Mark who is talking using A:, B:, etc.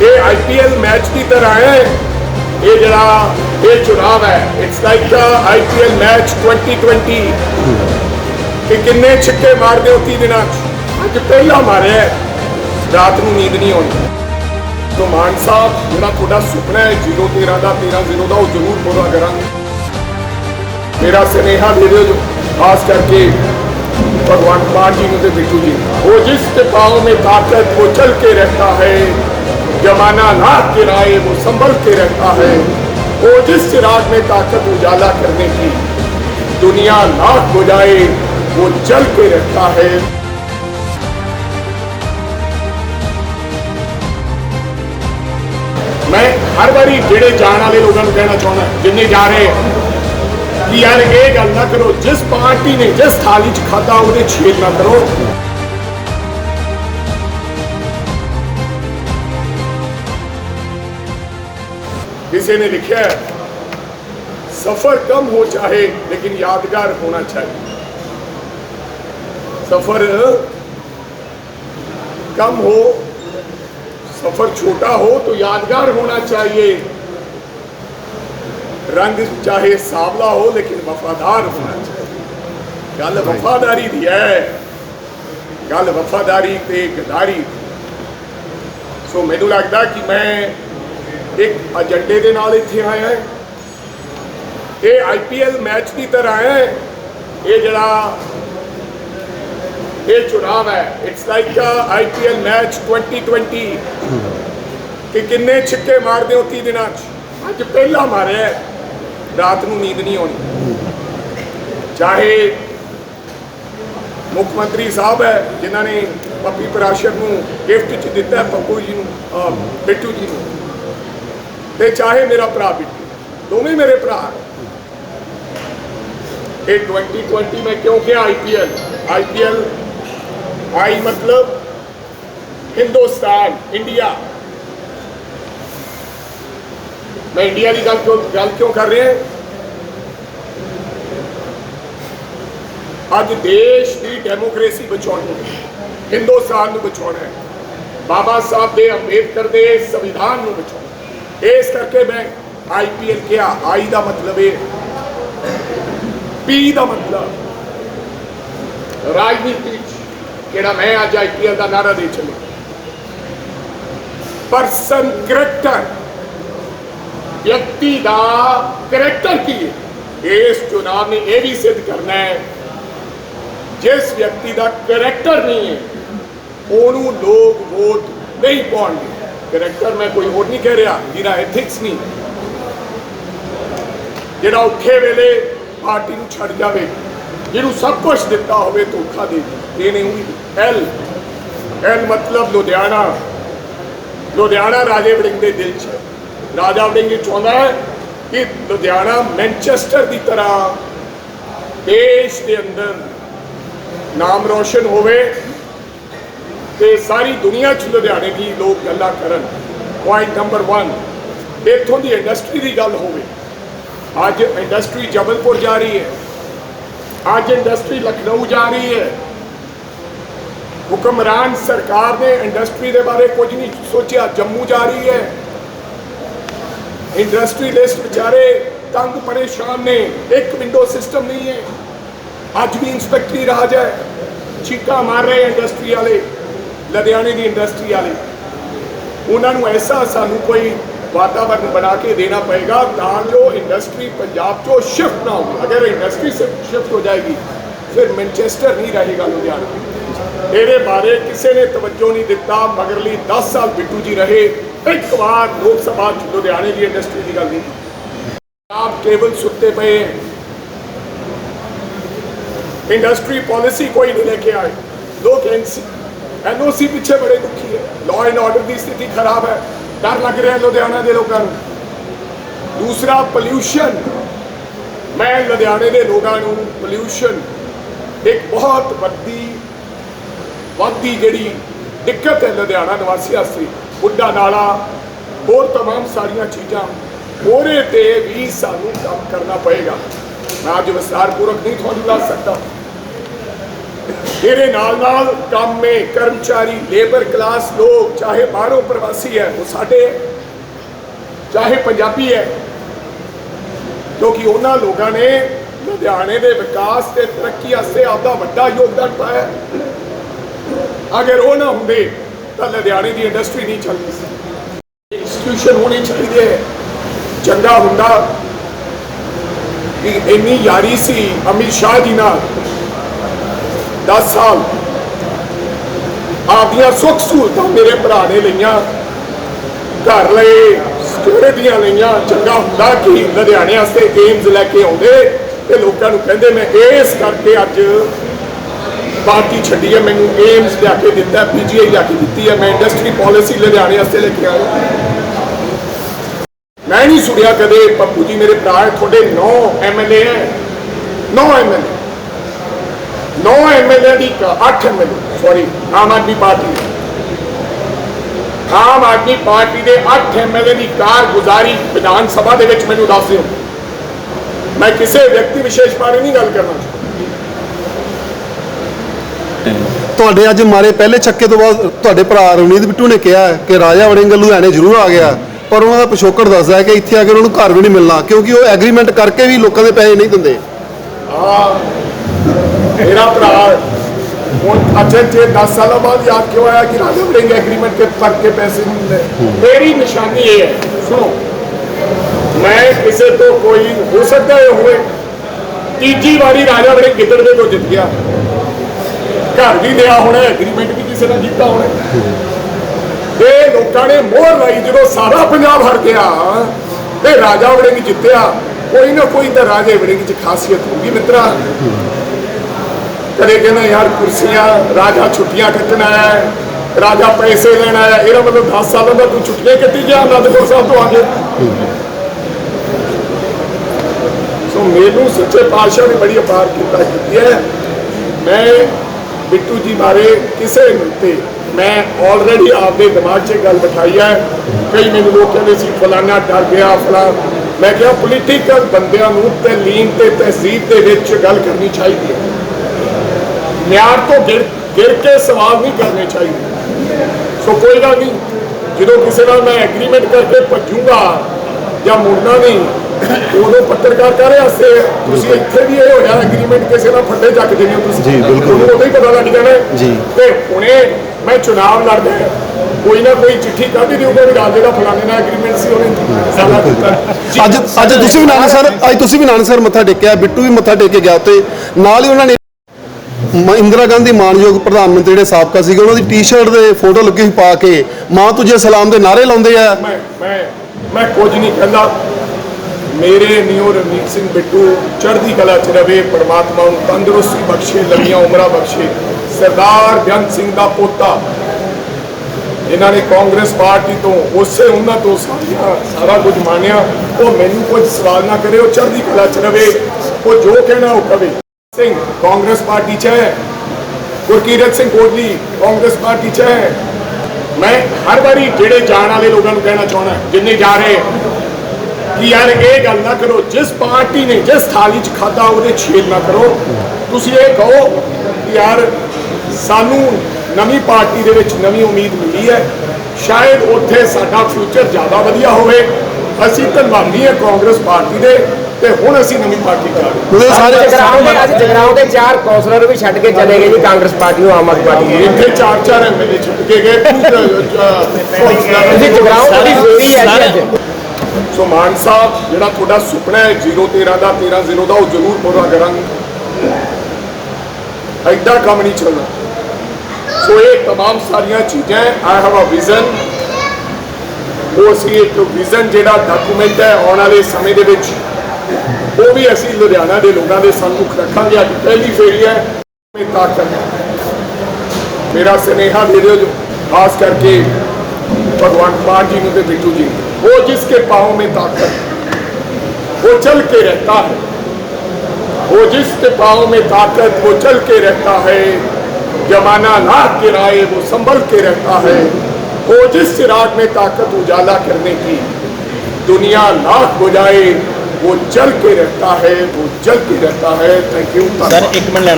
A: ਇਹ IPL match ਦੀ ਤਰ੍ਹਾਂ ਹੈ ਇਹ ਜਿਹੜਾ ਇਹ ਚੁਣਾਵ ਹੈ it's like the IPL match 2020 ਕਿ ਕਿੰਨੇ ਛੱਕੇ ਮਾਰਦੇ ਹੋ 30 ਦਿਨਾਂ ਚ ਅੱਜ ਪਹਿਲਾ ਮਾਰਿਆ ਹੈ। ਰਾਤ ਨੂੰ ਨੀਂਦ ਨਹੀਂ ਆਉਂਦੀ ਤੋ ਮਾਨ ਸਾਹਿਬ ਜਿਹੜਾ ਤੁਹਾਡਾ ਸੁਪਨਾ ਹੈ 013 ਦਾ 13 ਦਾ ਉਹ ਜ਼ਰੂਰ ਪੂਰਾ ਕਰਾਂਗੇ ਮੇਰਾ ਸੁਨੇਹਾ ਦੇ ਦਿਓ ਜੋ ਖਾਸ ਕਰਕੇ भगवान मान जी मुझे बिट्टू जी वो जिसके पाँव में ताकत वो चल के रहता है जमाना ना किराए वो संभल के रहता है। वो जिस चिराग में ताकत उजाला करने की दुनिया लाख हो जाए, वो जल के रहता है। मैं हर बारी जेड़े जाने वाले लोगों को कहना चाहना जिन्हें जा रहे हैं, कि यार, ये गल ना करो, जिस पार्टी ने, जिस थाली च खाता वो छेद ना करो। ਕਿਸੇ ਨੇ ਲਿਖਿਆ ਹੈ, ਸਫਰ ਕਮ ਹੋ ਚਾਹੇ ਲੇਕਿਨ ਯਾਦਗਾਰ ਹੋਣਾ चाहिए सफर कम हो सफर छोटा हो तो यादगार होना चाहिए रंग चाहे सावला हो लेकिन वफादार होना चाहिए गल वफादारी दी है गल वफादारी ते गदारी ਸੋ ਮੈਨੂੰ ਲੱਗਦਾ ਕਿ ਮੈਂ ਇੱਕ ਏਜੰਡੇ ਦੇ ਨਾਲ ਇੱਥੇ ਆਇਆ ਹਾਂ। ਇਹ ਆਈਪੀਐਲ ਮੈਚ ਦੀ ਤਰ੍ਹਾਂ ਹੈ। ਇਹ ਜਿਹੜਾ ਇਹ ਚੁਣਾਵ ਹੈ। ਇਟਸ ਲਾਈਕ ਆਈਪੀਐਲ ਮੈਚ 2020 ਕਿ ਕਿੰਨੇ ਛੱਕੇ ਮਾਰਦੇ ਹੋ 30 ਦਿਨਾਂ ਚ? ਅੱਜ ਪਹਿਲਾ ਮਾਰਿਆ ਰਾਤ ਨੂੰ ਨੀਂਦ ਨਹੀਂ ਆਉਣੀ। ਚਾਹੇ ਮੁੱਖ ਮੰਤਰੀ ਸਾਹਿਬ ਹੈ, ਜਿਨ੍ਹਾਂ ਨੇ ਪੱਪੀ ਪ੍ਰਾਸ਼ਰ ਨੂੰ ਗਿਫਟ ਚ ਦਿੱਤਾ ਪੱਪੂ ਜੀ ਨੂੰ ਬਿੱਟੂ ਜੀ ਨੂੰ। ਤੇ ਚਾਹੇ ਮੇਰਾ ਭਰਾ ਬਿੱਟੂ ਦੋਵੇਂ ਮੇਰੇ ਭਰਾ ਇਹ 2020 ਮੈਂ ਕਿਉਂ ਕਿਹਾ ਆਈਪੀਐਲ ਆਈਪੀਐਲ ਆਈ ਮਤਲਬ ਹਿੰਦੁਸਤਾਨ ਇੰਡੀਆ ਮੈਂ ਇੰਡੀਆ ਦੀ ਗੱਲ ਕਿਉਂ ਗੱਲ ਕਿਉਂ ਕਰ ਰਿਹਾ ਅੱਜ ਦੇਸ਼ ਦੀ ਡੈਮੋਕ੍ਰੇਸੀ ਬਚਾਉਣੀ ਹੈ। ਹਿੰਦੁਸਤਾਨ ਨੂੰ ਬਚਾਉਣਾ ਹੈ। ਬਾਬਾ ਸਾਹਿਬ ਦੇ ਅੰਬੇਦਕਰ ਦੇ ਸੰਵਿਧਾਨ ਨੂੰ ਬਚਾਉਣਾ ਇਸ ਕਰਕੇ ਮੈਂ ਆਈਪੀਐਲ ਕਿਹਾ ਆਈ ਦਾ ਮਤਲਬ ਇਹ ਪੀ ਦਾ ਮਤਲਬ, ਰਾਜਨੀਤੀ 'ਚ ਜਿਹੜਾ ਮੈਂ ਅੱਜ ਆਈਪੀਐਲ ਦਾ ਨਾਰਾ ਦੇ ਚੱਲੇ ਪਰਸਨ ਕਰੈਕਟਰ ਵਿਅਕਤੀ ਦਾ ਕਰੈਕਟਰ ਕੀ ਹੈ? ਇਸ ਚੁਣਾਵ ਨੇ ਇਹ ਵੀ ਸਿੱਧ ਕਰਨਾ ਹੈ, ਜਿਸ ਵਿਅਕਤੀ ਦਾ ਕਰੈਕਟਰ ਨਹੀਂ ਹੈ, ਉਹਨੂੰ ਲੋਕ ਵੋਟ ਨਹੀਂ ਪਾਉਣਗੇ। ਕਰੈਕਟਰ ਮੈਂ ਕੋਈ ਹੋਰ ਨਹੀਂ ਕਹਿ ਰਿਹਾ। ਜਿਹਦਾ ਐਥਿਕਸ ਨਹੀਂ। ਜਿਹੜਾ ਔਖੇ ਵੇਲੇ ਪਾਰਟੀ ਨੂੰ ਛੱਡ ਜਾਵੇ, ਜਿਹਨੂੰ ਸਭ ਕੁਝ ਦਿੱਤਾ ਹੋਵੇ ਧੋਖਾ ਦੇ ਦੇ। ਇਹ ਐਲ ਐਲ ਮਤਲਬ ਲੁਧਿਆਣਾ। ਲੁਧਿਆਣਾ ਰਾਜੇ ਵੜਿੰਗ ਦੇ ਦਿਲ 'ਚ ਰਾਜਾ ਵੜਿੰਗ ਇਹ ਚਾਹੁੰਦਾ ਹੈ ਕਿ ਲੁਧਿਆਣਾ ਮੈਨਚੈਸਟਰ ਦੀ ਤਰ੍ਹਾਂ ਦੇਸ਼ ਦੇ ਅੰਦਰ ਨਾਮ ਰੋਸ਼ਨ ਹੋਵੇ। ਤੇ ਸਾਰੀ ਦੁਨੀਆ 'ਚ ਲੁਧਿਆਣੇ ਦੀ ਲੋਕ ਗੱਲਾਂ ਕਰਨ। ਪੁਆਇੰਟ ਨੰਬਰ 1 ਇੱਥੋਂ ਦੀ ਇੰਡਸਟਰੀ ਦੀ ਗੱਲ ਹੋਵੇ। ਅੱਜ ਇੰਡਸਟਰੀ ਜਬਲਪੁਰ ਜਾ ਰਹੀ ਹੈ। ਅੱਜ ਇੰਡਸਟਰੀ ਲਖਨਊ ਜਾ ਰਹੀ ਹੈ। ਹੁਕਮਰਾਨ ਸਰਕਾਰ ਨੇ ਇੰਡਸਟਰੀ ਦੇ ਬਾਰੇ ਕੁਝ ਨਹੀਂ ਸੋਚਿਆ, ਜੰਮੂ ਜਾ ਰਹੀ ਹੈ। ਇੰਡਸਟਰੀਲਿਸਟ ਵਿਚਾਰੇ ਤੰਗ ਪਰੇਸ਼ਾਨ ਨੇ। ਇੱਕ ਵਿੰਡੋ ਸਿਸਟਮ ਨਹੀਂ ਹੈ। ਅੱਜ ਵੀ ਇੰਸਪੈਕਟਰੀ ਰਾਜ ਹੈ। ਚੀਕਾ ਮਾਰ ਰਹੇ ਇੰਡਸਟਰੀ ਵਾਲੇ। ਲੁਧਿਆਣੇ ਦੀ ਇੰਡਸਟਰੀ ਵਾਲੇ। ਉਹਨਾਂ ਨੂੰ ਐਸਾ ਸਾਨੂੰ ਕੋਈ ਵਾਤਾਵਰਨ ਬਣਾ ਕੇ ਦੇਣਾ ਪਏਗਾ ਤਾਂ ਜੋ ਇੰਡਸਟਰੀ ਪੰਜਾਬ ਚੋਂ ਸ਼ਿਫਟ ਨਾ ਹੋਵੇ। ਅਗਰ ਇੰਡਸਟਰੀ ਸ਼ਿਫਟ ਹੋ ਜਾਏਗੀ, ਫਿਰ ਮੈਨਚੈਸਟਰ ਨਹੀਂ ਰਹੇਗਾ ਲੁਧਿਆਣਾ। ਇਹਦੇ ਬਾਰੇ ਕਿਸੇ ਨੇ ਤਵੱਜੋ ਨਹੀਂ ਦਿੱਤਾ ਮਗਰਲੀ 10 ਸਾਲ ਬਿੱਟੂ ਜੀ ਰਹੇ। ਇੱਕ ਵਾਰ ਲੋਕ ਸਭਾ ਚ ਲੁਧਿਆਣੇ ਦੀ ਇੰਡਸਟਰੀ ਦੀ ਗੱਲ ਨਹੀਂ ਆਪ ਕੇਵਲ ਸੁੱਤੇ ਪਏ ਇੰਡਸਟਰੀ ਪਾਲਿਸੀ ਕੋਈ ਨਹੀਂ ਲੈ ਕੇ ਆਏ। ਲੋਕ ਐਨਓਸੀ ਪਿੱਛੇ ਬੜੇ ਦੁਖੀ ਹੈ ਲਾਅ ਐਂਡ ਆਰਡਰ ਦੀ ਸਥਿਤੀ ਖਰਾਬ ਹੈ ਡਰ ਲੱਗ ਰਿਹਾ ਲੁਧਿਆਣਾ ਦੇ ਲੋਕਾਂ ਨੂੰ ਦੂਸਰਾ ਪੋਲਿਊਸ਼ਨ ਮੈਂ ਲੁਧਿਆਣੇ ਦੇ ਲੋਕਾਂ ਨੂੰ ਪੋਲਿਊਸ਼ਨ ਇੱਕ ਬਹੁਤ ਵੱਡੀ ਵੱਡੀ ਜਿਹੜੀ ਦਿੱਕਤ ਹੈ ਲੁਧਿਆਣਾ ਨਿਵਾਸੀਆਂ ਵਾਸਤੇ ਬੁੱਢਾ ਨਾਲਾ ਹੋਰ तमाम ਸਾਰੀਆਂ ਚੀਜ਼ਾਂ ਉਹਦੇ ਤੇ ਵੀ ਸਾਨੂੰ ਕੰਮ ਕਰਨਾ ਪਏਗਾ ਮੈਂ ਅੱਜ ਵਿਸਤਾਰਪੂਰਵਕ ਨਹੀਂ ਤੁਹਾਨੂੰ ਦੱਸ ਸਕਦਾ ਮੇਰੇ ਨਾਲ ਨਾਲ ਕੰਮ ਕਰਮਚਾਰੀ ਲੇਬਰ ਕਲਾਸ ਲੋਕ, ਚਾਹੇ ਬਾਹਰੋਂ ਪ੍ਰਵਾਸੀ ਹੈ, ਉਹ ਸਾਡੇ ਚਾਹੇ ਪੰਜਾਬੀ ਹੈ। ਕਿਉਂਕਿ ਉਹਨਾਂ ਲੋਕਾਂ ਨੇ ਲੁਧਿਆਣੇ ਦੇ ਵਿਕਾਸ ਤੇ ਤਰੱਕੀ ਵਾਸਤੇ ਆਪਦਾ ਵੱਡਾ ਯੋਗਦਾਨ ਪਾਇਆ। ਅਗਰ ਉਹ ਨਾ ਹੁੰਦੇ, ਤਾਂ ਲੁਧਿਆਣੇ ਦੀ ਇੰਡਸਟਰੀ ਨਹੀਂ ਚੱਲਦੀ। ਸੀ ਇੰਸਟੀਟਿਊਸ਼ਨ ਹੋਣੀ ਚਾਹੀਦੀ ਹੈ। ਚੰਗਾ ਹੁੰਦਾ ਕਿ ਇੰਨੀ ਯਾਰੀ ਸੀ ਅਮਿਤ ਸ਼ਾਹ ਜੀ ਨਾਲ। 10 ਸਾਲ ਆਪਦੀਆਂ ਸੁੱਖ ਸਹੂਲਤਾਂ ਮੇਰੇ ਭਰਾ ਨੇ ਲਈਆਂ। ਘਰ ਲਈ ਸਿਕਿਉਰਿਟੀਆਂ ਲਈਆਂ। ਚੰਗਾ ਹੁੰਦਾ ਕਿ ਲੁਧਿਆਣੇ ਵਾਸਤੇ ਏਮਸ ਲੈ ਕੇ ਆਉਂਦੇ ਤੇ ਲੋਕਾਂ ਨੂੰ ਕਹਿੰਦੇ, ਮੈਂ ਇਸ ਕਰਕੇ ਅੱਜ ਪਾਰਟੀ ਛੱਡੀ ਹੈ, ਮੈਨੂੰ ਏਮਸ ਲਿਆ ਕੇ ਦਿੱਤਾ ਪੀਜੀਆਈ ਲਿਆ ਕੇ ਦਿੱਤੀ ਹੈ। ਮੈਂ ਇੰਡਸਟਰੀ ਪਾਲਿਸੀ ਲੁਧਿਆਣੇ ਵਾਸਤੇ ਲੈ ਕੇ ਆਇਆ। ਮੈਂ ਨਹੀਂ ਸੁਣਿਆ ਕਦੇ ਪੱਪੂ ਜੀ, ਮੇਰੇ ਭਰਾ ਹੈ, ਤੁਹਾਡੇ 9 ਐਮਐਲਏ ਹੈ। 9 ਐਮਐਲਏ 9 ਐਮਐਲਏ ਦੀ 8 MLA sorry Aam Aadmi party. Aam Aadmi party ਦੇ 8 ਐਮਐਲਏ ਦੀ ਕਾਰਗੁਜ਼ਾਰੀ ਵਿਧਾਨ ਸਭਾ ਦੇ ਵਿੱਚ ਮੈਨੂੰ ਦੱਸ ਦਿਓ। ਮੈਂ ਕਿਸੇ ਵਿਅਕਤੀ ਵਿਸ਼ੇਸ਼ ਬਾਰੇ ਨਹੀਂ ਗੱਲ ਕਰਨਾ
B: ਤੁਹਾਡੇ ਅੱਜ ਮਾਰੇ ਪਹਿਲੇ ਛੱਕੇ ਤੋਂ ਬਾਅਦ ਤੁਹਾਡੇ ਭਰਾ ਰਵਨੀਤ ਬਿੱਟੂ ਨੇ ਕਿਹਾ ਕਿ ਰਾਜਾ ਵੜਿੰਗ ਲੁਧਿਆਣੇ ਜ਼ਰੂਰ ਆ ਗਿਆ ਪਰ ਉਹਨਾਂ ਦਾ ਪਿਛੋਕੜ ਦੱਸਦਾ ਹੈ ਕਿ ਇੱਥੇ ਆ ਕੇ ਉਹਨਾਂ ਨੂੰ ਘਰ ਵੀ ਨਹੀਂ ਮਿਲਣਾ ਕਿਉਂਕਿ ਉਹ ਐਗਰੀਮੈਂਟ ਕਰਕੇ ਵੀ ਲੋਕਾਂ ਦੇ ਪੈਸੇ ਨਹੀਂ ਦਿੰਦੇ।
A: ਆ ਮੇਰਾ ਭਰਾ, ਹੁਣ ਅੱਛਾ ਜੇ 10 ਸਾਲਾਂ ਬਾਅਦ ਯਾਦ ਕਿਉਂ ਆਇਆ ਕਿ ਰਾਜਾ ਵੜਿੰਗ ਐਗਰੀਮੈਂਟ ਕੇ ਪਰ ਕੇ ਪੈਸੇ ਮਿਲਦੇ ਮੇਰੀ ਨਿਸ਼ਾਨੀ ਇਹ ਹੈ, ਸੁਣੋ, ਮੈਂ ਕਿਸੇ ਤੋਂ ਕੋਈ, ਹੋ ਸਕਦਾ ਹੈ ਹੋਵੇ, ਤੀਜੀ ਵਾਰੀ ਰਾਜਾ ਵੜਿੰਗ ਗਿੱਦੜਵੇ ਤੋਂ ਜਿੱਤ ਗਿਆ। ਘਰ ਵੀ ਲਿਆ ਹੋਣਾ ਐਗਰੀਮੈਂਟ ਵੀ ਕਿਸੇ ਨਾਲ ਕੀਤਾ ਹੋਣਾ। ਇਹ ਲੋਕਾਂ ਨੇ ਮੋਹਰ ਲਾਈ ਜਦੋਂ ਸਾਰਾ ਪੰਜਾਬ ਹਰ ਗਿਆ ਤੇ ਰਾਜਾ ਵੜਿੰਗ ਜਿੱਤਿਆ। ਕੋਈ ਨਾ ਕੋਈ ਤਾਂ ਰਾਜੇ ਵੜਿੰਗ ਚ ਖਾਸੀਅਤ ਹੋਊਗੀ ਮਿੱਤਰਾ। ਕਦੇ ਕਹਿੰਦਾ ਯਾਰ ਕੁਰਸੀਆਂ, ਰਾਜਾ ਛੁੱਟੀਆਂ ਕੱਟਣ ਆਇਆ ਹੈ, ਰਾਜਾ ਪੈਸੇ ਲੈਣ ਆਇਆ ਹੈ। ਇਹਦਾ ਮਤਲਬ 10 ਸਾਲਾਂ ਦਾ ਤੂੰ ਛੁੱਟੀਆਂ ਕੱਟੀ ਗਿਆ, ਅਨੰਦਪੁਰ ਸਾਹਿਬ ਤੋਂ ਆ ਕੇ। ਸੋ ਮੈਨੂੰ ਸੱਚੇ ਪਾਤਸ਼ਾਹ ਨੇ ਬੜੀ ਅਪਾਰ ਕੀਤਾ ਕੀਤੀ ਹੈ। ਮੈਂ ਬਿੱਟੂ ਜੀ ਬਾਰੇ ਕਿਸੇ ਨੂੰ ਤੇ ਮੈਂ ਆਲਰੇਡੀ ਆਪਦੇ ਦਿਮਾਗ 'ਚ ਇਹ ਗੱਲ ਬਿਠਾਈ ਹੈ। ਕਈ ਮੈਨੂੰ ਲੋਕ ਕਹਿੰਦੇ ਸੀ, ਫਲਾਨਾ ਡਰ ਗਿਆ, ਫਲਾ, ਮੈਂ ਕਿਹਾ ਪੋਲੀਟੀਕਲ ਬੰਦਿਆਂ ਨੂੰ ਤਲੀਮ ਤੇ ਤਹਿਜ਼ੀਬ ਦੇ ਵਿੱਚ ਗੱਲ ਕਰਨੀ ਚਾਹੀਦੀ ਹੈ। ਮਿਆਰ ਤੋਂ ਗਿਰ ਗਿਰ ਕੇ ਸਵਾਲ ਨਹੀਂ ਕਰਨੇ ਚਾਹੀਦੇ। ਸੋ ਕੋਈ ਗੱਲ ਨਹੀਂ ਜਦੋਂ ਕਿਸੇ ਨਾਲ ਮੈਂ ਐਗਰੀਮੈਂਟ ਕਰਕੇ ਭੱਜੂਗਾ ਜਾਂ ਮੁੜਨਾ ਨਹੀਂ ਉਦੋਂ ਪੱਤਰਕਾਰ ਕਰ ਰਿਹਾ ਸੇ ਤੁਸੀਂ ਇੱਥੇ ਵੀ ਇਹ ਹੋਇਆ ਐਗਰੀਮੈਂਟ ਕਿਸੇ ਨਾਲ ਫੱਟੇ ਚੱਕ ਹੋ ਤੁਸੀਂ?
B: ਜੀ, ਬਿਲਕੁਲ।
A: ਉਦੋਂ ਹੀ ਪਤਾ ਲੱਗ ਜਾਣਾ।
B: ਜੀ।
A: ਤੇ ਹੁਣੇ ਮੈਂ ਚੁਣਾਵ ਲੜਦਾ। ਕੋਈ ਨਾ ਕੋਈ ਚਿੱਠੀ ਕੱਢ ਦਿਓਗੇ ਵੀ ਰਾਜੇ ਦਾ ਫਲਾਣੇ ਨਾਲ ਐਗਰੀਮੈਂਟ ਸੀ ਉਹਨੇ ਜੀ,
B: ਅੱਜ ਅੱਜ ਤੁਸੀਂ ਵੀ ਨਾਨਕਸਰ ਅੱਜ ਤੁਸੀਂ ਵੀ ਨਾਨਕਸਰ ਮੱਥਾ ਟੇਕਿਆ ਬਿੱਟੂ ਵੀ ਮੱਥਾ ਟੇਕ ਕੇ ਗਿਆ ਉੱਤੇ ਨਾਲ ਹੀ ਉਹਨਾਂ ਨੇ ਇੰਦਰਾ ਗਾਂਧੀ ਮਾਨਯੋਗ ਪ੍ਰਧਾਨ ਮੰਤਰੀ ਜਿਹੜੇ ਸਾਬਕਾ ਸੀਗੇ, ਉਹਨਾਂ ਦੀ ਟੀ-ਸ਼ਰਟ ਦੇ ਫੋਟੋ ਲੱਗੀ ਹੋਈ ਪਾ ਕੇ, ਮਾਂ ਤੁਝੇ ਸਲਾਮ ਦੇ ਨਾਰੇ ਲਾਉਂਦੇ ਆ।
A: ਮੈਂ ਮੈਂ ਮੈਂ ਕੁਝ ਨਹੀਂ ਕਹਿੰਦਾ। ਮੇਰੇ ਨਿਓ ਰਣਜੀਤ ਸਿੰਘ ਬਿੱਟੂ ਚੜ੍ਹਦੀ ਕਲਾ ਚ ਰਵੇ, ਪਰਮਾਤਮਾ ਨੂੰ ਤੰਦਰੁਸਤੀ ਬਖਸ਼ੇ, ਲੰਮੀਆਂ ਉਮਰਾਂ ਬਖਸ਼ੇ। ਸਰਦਾਰ ਬੇਅੰਤ ਸਿੰਘ ਦਾ ਪੋਤਾ। ਇਹਨਾਂ ਨੇ ਕਾਂਗਰਸ ਪਾਰਟੀ ਤੋਂ ਉਸੇ ਉਹਨਾਂ ਤੋਂ ਸਾਰੀਆਂ, ਸਾਰਾ ਕੁਝ ਮੰਨਿਆ ਉਹ ਮੈਨੂੰ ਕੁਝ ਸਵਾਲ ਨਾ ਕਰੇ, ਉਹ ਚੜ੍ਹਦੀ ਕਲਾ ਚ ਰਵੇ। ਉਹ ਜੋ ਕਹਿਣਾ ਉਹ ਕਵੇ। ਸਿੰਘ ਕਾਂਗਰਸ ਪਾਰਟੀ ਚ ਹੈ ਗੁਰਕੀਰਤ ਸਿੰਘ ਕੋਟਲੀ ਕਾਂਗਰਸ ਪਾਰਟੀ ਚ ਹੈ ਮੈਂ ਹਰ ਵਾਰੀ ਜਿਹੜੇ ਜਾਣ ਵਾਲੇ ਲੋਕਾਂ ਨੂੰ ਕਹਿਣਾ ਚਾਹੁੰਦਾ ਜਿੰਨੇ ਜਾ ਰਹੇ ਕਿ ਯਾਰ ਇਹ ਗੱਲ ਨਾ ਕਰੋ ਜਿਸ ਪਾਰਟੀ ਨੇ ਜਿਸ ਥਾਲੀ 'ਚ ਖਾਦਾ ਉਹਦੇ ਛੇਦ ਨਾ ਕਰੋ ਤੁਸੀਂ ਇਹ ਕਹੋ ਕਿ ਯਾਰ ਸਾਨੂੰ ਨਵੀਂ ਪਾਰਟੀ ਦੇ ਵਿੱਚ ਨਵੀਂ ਉਮੀਦ ਮਿਲੀ ਹੈ ਸ਼ਾਇਦ ਉੱਥੇ ਸਾਡਾ ਫਿਊਚਰ ਜ਼ਿਆਦਾ ਵਧੀਆ ਹੋਵੇ ਅਸੀਂ ਧੰਨਵਾਦੀ ਹਾਂ ਕਾਂਗਰਸ ਪਾਰਟੀ ਦੇ ਤੇ ਹੁਣ ਅਸੀਂ ਨਵੀਂ ਪਾਰਟੀ ਚ ਆ ਗਏ
B: ਉਹਦੇ ਸਾਰੇ
C: ਜਗਰਾਉਂ ਦੇ ਅੱਜ ਜਗਰਾਉਂ ਦੇ ਚਾਰ ਕੌਂਸਲਰ ਵੀ ਛੱਡ ਕੇ ਚਲੇ ਗਏ ਜੀ ਕਾਂਗਰਸ ਪਾਰਟੀ ਨੂੰ ਆਮ ਆਦਮੀ ਪਾਰਟੀ ਨੂੰ
A: ਇੱਥੇ ਚਾਰ ਚਾਰ ਐਮਐਲਏ ਛੱਡ ਕੇ ਗਏ
C: ਤੁਸੀਂ ਜਗਰਾਉਂ ਦੀ ਫੇਰੀ ਹੈ ਜੀ ਅੱਜ
A: ਸੋ ਮਾਨ ਸਾਹਿਬ ਜਿਹੜਾ ਤੁਹਾਡਾ ਸੁਪਨਾ ਹੈ 013 ਦਾ 13 ਜ਼ੀਰੋ ਦਾ ਉਹ ਜ਼ਰੂਰ ਪੂਰਾ ਕਰਾਂਗੇ ਐਡਾ ਕੰਮ ਨਹੀਂ ਚੱਲਣਾ ਸੋ ਇਹ तमाम ਸਾਰੀਆਂ ਚੀਜ਼ਾਂ ਆਈ ਹੈਵ ਅ ਵਿਜ਼ਨ ਉਹ ਅਸੀਂ ਇੱਕ ਵਿਜ਼ਨ ਜਿਹੜਾ ਡਾਕੂਮੈਂਟ ਹੈ ਆਉਣ ਵਾਲੇ ਸਮੇਂ ਦੇ ਵਿੱਚ ਉਹ ਵੀ ਅਸੀਂ ਲੁਧਿਆਣਾ ਦੇ ਲੋਕਾਂ ਦੇ ਸਾਹਮਣੇ ਰੱਖਾਂਗੇ ਅੱਜ ਪਹਿਲੀ ਫੇਰੀ ਹੈ ਮੇ ਤਾਕਤ ਮੇਰਾ ਸੁਨੇਹਾ ਦੇ ਦਿਓ ਜੋ ਖਾਸ ਕਰਕੇ भगवान कुमार जी ने बिट्टू जी ने। वो जिसके पाँव में ताकत वो चल के रहता है वो जिसके पाँव में ताकत वो चल के रहता है जमाना लाख गिराए वो संभल के रहता है वो जिस चिराग में ताकत उजाला करने की दुनिया लाख हो जाए वो चल के रहता है वो जल के रहता है थैंक यू
D: सर एक मिनट